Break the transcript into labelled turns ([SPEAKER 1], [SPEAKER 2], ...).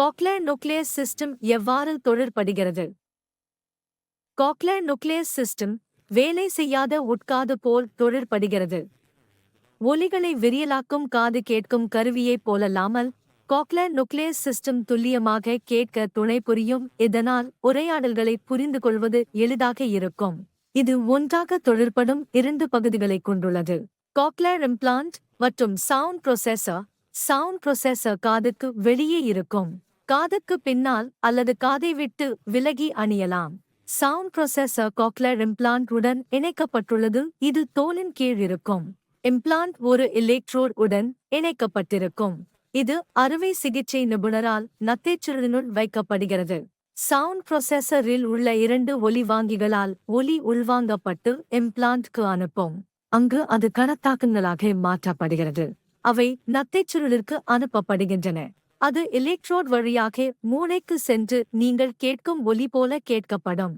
[SPEAKER 1] காக்லேர் நுக்ளியஸ் system எவ்வாறு தொழிற்படுகிறது காக்லேர் நுக்ளியஸ் system வேலை செய்யாத உட்காது போல் தொழிற்படுகிறது ஒலிகளை விரியலாக்கும் காது கேட்கும் கருவியைப் போலல்லாமல் காக்லேர் நுக்ளியஸ் சிஸ்டம் துல்லியமாக கேட்க துணை புரியும். இதனால் உரையாடல்களை புரிந்து கொள்வது எளிதாக இருக்கும். இது ஒன்றாக தொழிற்படும் இரண்டு பகுதிகளைக் கொண்டுள்ளது. காக்லேர் இம்ப்ளான்ட் மற்றும் சவுண்ட் ப்ரொசெசர் சவுண்ட் ப்ரொசெசர் காதுக்கு வெளியே இருக்கும். காதுக்கு பின்னால் அல்லது காதை விட்டு விலகி அணியலாம். சவுண்ட் ப்ரொசஸர் காக்லர் இம்ப்ளான்ட் உடன் இணைக்கப்பட்டுள்ளது. இது தோலின் கீழ் இருக்கும். இம்ப்ளான்ட் ஒரு எலக்ட்ரோட் உடன் இணைக்கப்பட்டிருக்கும். இது அறுவை சிகிச்சை நிபுணரால் நத்தைச்சுருளினுள் வைக்கப்படுகிறது. சவுண்ட் ப்ரொசஸரில் உள்ள இரண்டு ஒலி வாங்கிகளால் ஒலி உள்வாங்கப்பட்டு இம்ப்ளான்ட்க்கு அனுப்பும். அங்கு அது கனத்தாக்கங்களாக மாற்றப்படுகிறது. அவை நத்தைச்சுருளிற்கு அனுப்பப்படுகின்றன. அது எலக்ட்ரோட் வழியாக மூளைக்கு சென்று நீங்கள் கேட்கும் ஒலி போல கேட்கப்படும்.